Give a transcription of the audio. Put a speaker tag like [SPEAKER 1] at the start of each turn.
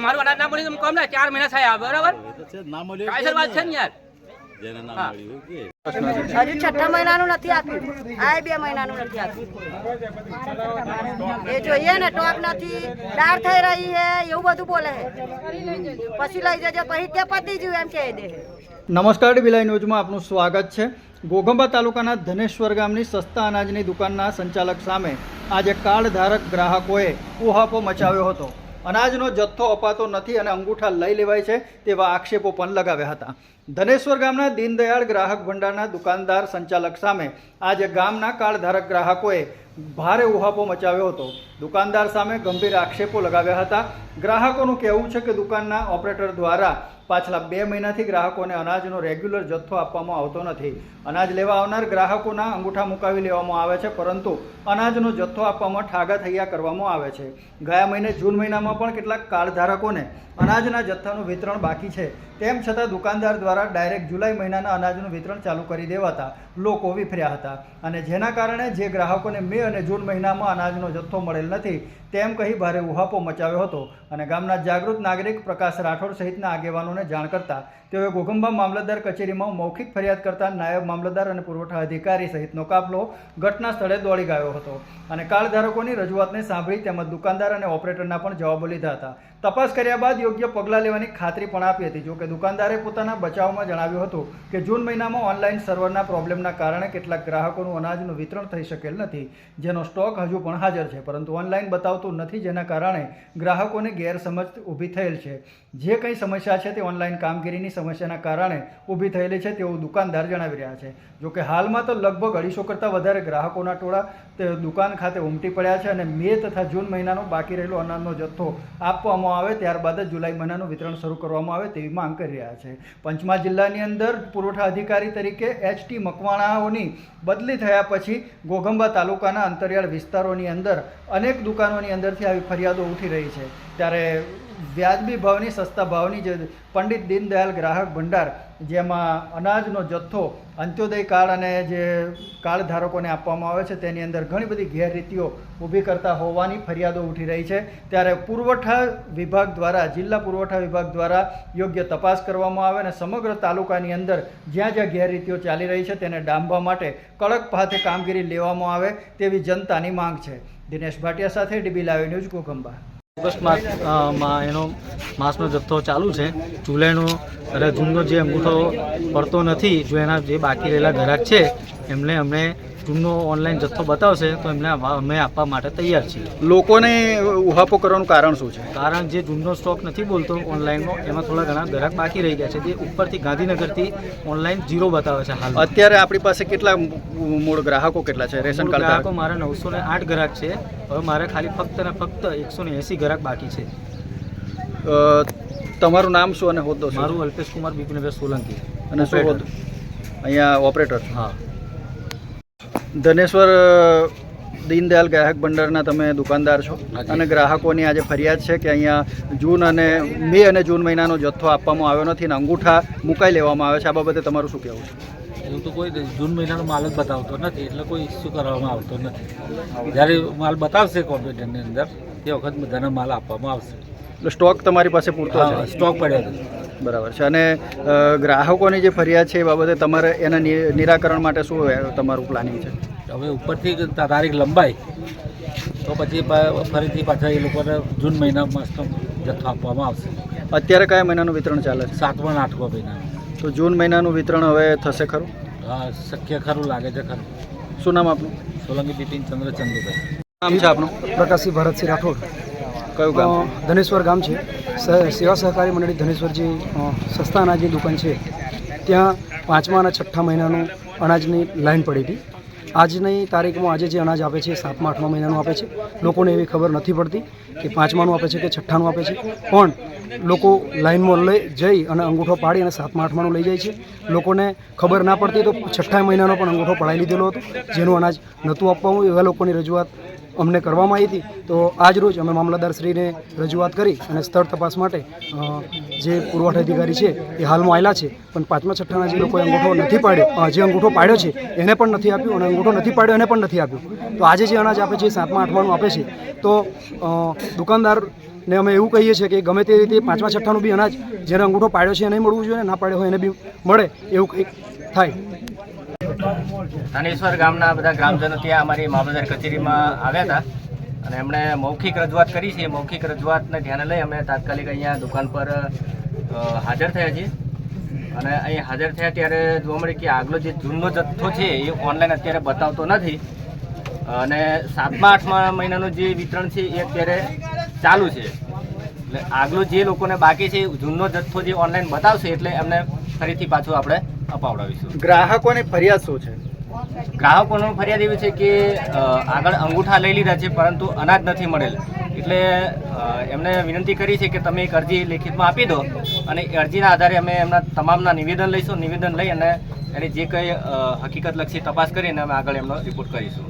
[SPEAKER 1] મારું અનાજ ના મળ્યું તો કોમ ને ચાર મહિના થયા બરાબર? કાયસર વાત છે ને યાર?
[SPEAKER 2] હજુ છઠ્ઠા મહિનાનું નથી આપ્યું. આ બે મહિનાનું નથી આપ્યું. એ જોઈએ ને ટોપ નથી. દાળ થઈ રહી હે એવું બધું બોલે હે. પછી લઈ જજો પછી તે પતી ગયું એમ કહી દે.
[SPEAKER 3] નમસ્કાર બિલાઈ ન્યૂઝમાં આપનું સ્વાગત છે. ઘોઘંબા તાલુકાના ધનેશ્વર ગામની સસ્તા અનાજની દુકાનના સંચાલક સામે આજે કાર્ડ ધારક ગ્રાહકોએ ઉહાપો મચાવ્યો હતો. અનાજનો જથ્થો અપાતો નથી અને અંગૂઠા લઈ લેવાય છે તેવા આક્ષેપો પણ લગાવ્યા હતા. ધનેશ્વર ગામના દીનદયાળ ગ્રાહક ભંડારના દુકાનદાર સંચાલક સામે આજે ગામના કાર્ડધારક ગ્રાહકોએ ભારે ઉહાપો મચાવ્યો હતો. દુકાનદાર સામે ગંભીર આક્ષેપો લગાવ્યા હતા. ગ્રાહકોનું કહેવું છે કે દુકાનના ઓપરેટર દ્વારા પાછલા બે મહિનાથી ગ્રાહકોને અનાજનો રેગ્યુલર જથ્થો આપવામાં આવતો નથી. અનાજ લેવા આવનાર ગ્રાહકોના અંગૂઠા મુકાવી લેવામાં આવે છે, પરંતુ અનાજનો જથ્થો આપવામાં ઠાગા થૈયા કરવામાં આવે છે. ગયા મહિને જૂન મહિનામાં પણ કેટલાક કાર્ડધારકોને અનાજના જથ્થાનું વિતરણ બાકી છે. તેમ છતાં દુકાનદાર દ્વારા ડાયરેક્ટ જુલાઈ મહિનાના અનાજનું વિતરણ ચાલુ કરી દેવાતા લોકો વિફર્યા હતા. અને જેના કારણે જે ગ્રાહકોને મે અને જૂન મહિનામાં અનાજનો જથ્થો મળેલ નથી તેમ કહી ભારે ઉહાપો મચાવ્યો હતો અને ગામના જાગૃત નાગરિક પ્રકાશ રાઠોડ સહિતના આગેવાનોને જાણ કરતા તેઓએ ઘોઘંબા મામલતદાર કચેરીમાં મૌખિક ફરિયાદ કરતા નાયબ મામલતદાર અને પુરવઠા અધિકારી સહિતનો કાફલો ઘટના સ્થળે દોડી ગયો હતો અને કાર્ડધારકોની રજૂઆતને સાંભળી તેમજ દુકાનદાર અને ઓપરેટરના પણ જવાબો લીધા હતા. તપાસ કર્યા બાદ યોગ્ય પગલાં લેવાની ખાતરી પણ આપી હતી. જોકે દુકાનદારે પોતાના બચાવમાં જણાવ્યું હતું કે જૂન મહિનામાં ઓનલાઈન સર્વરના પ્રોબ્લેમના કારણે કેટલાક ગ્રાહકોનું અનાજનું વિતરણ થઈ શકેલ નથી, જેનો સ્ટોક હજુ પણ હાજર છે. પરંતુ ઓનલાઈન બતાવતું નથી જેના કારણે ગ્રાહકોને ગેરસમજ ઊભી થયેલ છે. જે કંઈ સમસ્યા છે તે ઓનલાઈન કામગીરીની સમસ્યાના કારણે ઊભી થયેલી છે તેવું દુકાનદાર જણાવી રહ્યા છે. જોકે હાલમાં તો લગભગ અઢીસો કરતાં વધારે ગ્રાહકોના ટોળા તે દુકાન ખાતે ઉમટી પડ્યા છે અને મે તથા જૂન મહિનાનો બાકી રહેલો અનાજનો જથ્થો આપવામાં આવે ત્યારબાદ જ જુલાઈ મહિનાનું વિતરણ શરૂ કરવામાં આવે તેવી માંગ કરી રહ્યા છે. પંચમહાલ જિલ્લાની અંદર પુરવઠા અધિકારી તરીકે એચ ટી મકવાણાઓની બદલી થયા પછી ગોગંબા તાલુકાના અંતરિયાળ વિસ્તારોની અંદર અનેક દુકાનોની અંદરથી આવી ફરિયાદો ઉઠી રહી છે. ત્યારે વ્યાજબી ભાવની સસ્તા ભાવની જે પંડિત દીનદયાલ ગ્રાહક ભંડાર, જેમાં અનાજનો જથ્થો, અંત્યોદય કાર્ડ અને જે કાર્ડ ધારકોને આપવામાં આવે છે, તેની અંદર ઘણી બધી ગેરરીતિઓ ઊભી કરતા હોવાની ફરિયાદો ઉઠી રહી છે. ત્યારે પુરવઠા વિભાગ દ્વારા, જિલ્લા પુરવઠા વિભાગ દ્વારા યોગ્ય તપાસ કરવામાં આવે અને સમગ્ર તાલુકાની અંદર જ્યાં જ્યાં ગેરરીતિઓ ચાલી રહી છે, તેને ડામવા માટે કડક પાથે કામગીરી લેવામાં આવે તેવી જનતાની માંગ છે. દિનેશ ભાટિયા સાથે ડીબી લાઈવ ન્યૂઝ કોકંબા.
[SPEAKER 4] ઓગસ્ટ માસમાં એનો માસનો જથ્થો ચાલુ છે. જુલાઈનો અને જૂનનો જે અંગૂઠો પડતો નથી, જો એના જે બાકી રહેલા ઘરાક છે, એમને અમને જૂનનો ઓનલાઈન જથ્થો બતાવશે તો એમને અમે આપવા માટે તૈયાર છીએ.
[SPEAKER 3] લોકોને ઉહાપો કરવાનું કારણ શું છે?
[SPEAKER 4] કારણ જે જૂનનો સ્ટોક નથી બોલતો ઓનલાઈનનો એમાં થોડા ઘણા ગ્રાહક બાકી રહી ગયા છે જે ઉપરથી ગાંધીનગરથી ઓનલાઈન જીરો બતાવે છે હાલ
[SPEAKER 3] અત્યારે આપણી પાસે કેટલા મૂળ ગ્રાહકો કેટલા છે? રેશન કાર્ડ
[SPEAKER 4] ગ્રાહકો? મારા નવસો ને આઠ ગ્રાહક છે હવે મારે ખાલી ફક્ત ને ફક્ત એકસો ને એંસી ગ્રાહક બાકી છે.
[SPEAKER 3] તમારું નામ શું અને હોદ્દો
[SPEAKER 4] મારું અલ્પેશ કુમાર બિપિનભાઈ સોલંકી.
[SPEAKER 3] અને શું હોદ્દો? અહીંયા ઓપરેટર
[SPEAKER 4] હા.
[SPEAKER 3] ધનેશ્વર દીનદયાલ ગ્રાહક ભંડારના તમે દુકાનદાર છો અને ગ્રાહકોની આજે ફરિયાદ છે કે અહીંયા જૂન અને મે અને જૂન મહિનાનો જથ્થો આપવામાં આવ્યો નથી અને અંગૂઠા મુકાઈ લેવામાં આવે છે. આ બાબતે તમારું શું કહેવું છે?
[SPEAKER 5] એવું તો કોઈ જૂન મહિનાનો માલ જ બતાવતો નથી. એટલે કોઈ ઇસ્યુ કરવામાં આવતો નથી. જ્યારે માલ બતાવશે કોમ્પ્યુટરની અંદર તે વખત બધાને માલ આપવામાં આવશે.
[SPEAKER 3] એટલે સ્ટોક તમારી પાસે પૂરતો
[SPEAKER 5] સ્ટોક પડ્યો છે.
[SPEAKER 3] બરાબર છે. અને ગ્રાહકોની જે ફરિયાદ છે એ બાબતે તમારે એના નિ- નિરાકરણ માટે શું તમારું પ્લાનિંગ છે?
[SPEAKER 5] હવે ઉપરથી તા- તારીખ લંબાઈ તો પછી ફરીથી પાછા એ લોકોને જૂન મહિનામાં જથ્થો આપવામાં આવશે.
[SPEAKER 3] અત્યારે કયા મહિનાનું વિતરણ ચાલે છે?
[SPEAKER 5] સાતમા અને આઠમા મહિનાનો
[SPEAKER 3] તો જૂન મહિનાનું વિતરણ હવે થશે ખરું?
[SPEAKER 5] હા શક્ય ખરું લાગે છે ખરું.
[SPEAKER 3] શું નામ આપનું?
[SPEAKER 5] સોલંકી બિપિન ચંદ્ર ચંદુભાઈ.
[SPEAKER 3] નામ છે આપનું?
[SPEAKER 6] પ્રકાશસિંહ ભરતસિંહ રાઠોડ.
[SPEAKER 3] કયું ગામ
[SPEAKER 6] ધનેશ્વર ગામ છે. સેવા સહકારી મંડળી ધનેશ્વર જે સસ્તા અનાજની દુકાન છે, ત્યાં પાંચમા અને છઠ્ઠા મહિનાનું અનાજની લાઈન પડી હતી. આજની તારીખમાં આજે જે અનાજ આપે છે, સાતમા, આઠમા મહિનાનું આપે છે, લોકોને એવી ખબર નથી પડતી કે પાંચમાનું આપે છે કે છઠ્ઠાનું આપે છે. પણ લોકો લાઇનમાં લઈ જઈ અને અંગૂઠો પાડી અને સાતમા, આઠમાનું લઈ જાય છે. લોકોને ખબર ના પડતી તો છઠ્ઠા મહિનાનો પણ અંગૂઠો પડાવી લીધેલો હતો, જેનું અનાજ નહોતું આપવાનું એવા લોકોની રજૂઆત અમને કરવામાં આવી હતી, તો આજ રોજ અમે મામલતદારશ્રીને રજૂઆત કરી અને સ્થળ તપાસ માટે જે પુરવઠા અધિકારી છે એ હાલમાં આવેલા છે. પણ પાંચમા છઠ્ઠાના જે લોકોએ અંગૂઠો નથી પાડ્યો જે અંગૂઠો પાડ્યો છે, એને પણ નથી આપ્યું અને અંગૂઠો નથી પાડ્યો, એને પણ નથી આપ્યું. તો આજે જે અનાજ આપે છે સાતમા આઠમાનું આપે છે. તો દુકાનદાર ને અમે એવું કહીએ છીએ કે ગમે તે રીતે પાંચમા છઠ્ઠાનું બી અનાજ, જેને અંગૂઠો પાડ્યો છે, એને મળવું જોઈએ ના પાડ્યો હોય, એને બી મળે, એવું કંઈક થાય.
[SPEAKER 7] ધનેશ્વર ગામના બધા ગ્રામજનો ત્યાં અમારી મામલતદાર કચેરીમાં આવ્યા હતા. અને એમણે મૌખિક રજૂઆત કરી છે. મૌખિક રજૂઆતને ધ્યાને લઈ અમે તાત્કાલિક અહીંયા દુકાન પર હાજર થયા છીએ. અને અહીં હાજર થયા ત્યારે જોવા મળે કે આગલો જે જૂનનો જથ્થો છે એ ઓનલાઈન અત્યારે બતાવતો નથી. અને સાતમા, આઠમા મહિનાનું જે વિતરણ છે એ અત્યારે ચાલુ છે. એટલે આગલો જે લોકોને બાકી છે જૂનનો જથ્થો જે ઓનલાઈન બતાવશે એટલે એમને ફરીથી પાછું આપણે અપાવડાવીશું
[SPEAKER 3] ગ્રાહકોની ફરિયાદ શું છે?
[SPEAKER 7] ગ્રાહકોનો ફરિયાદ એવી છે કે આગળ અંગૂઠા લઈ લીધા છે પરંતુ અનાજ નથી મળેલ. એટલે એમને વિનંતી કરી છે કે તમે એક અરજી લેખિતમાં આપી દો અને એ અરજીના આધારે અમે એમના તમામના નિવેદન લઈશું. નિવેદન લઈ અને એની જે કંઈ અ, હકીકતલક્ષી તપાસ કરીને અમે આગળ એમનો રિપોર્ટ કરીશું.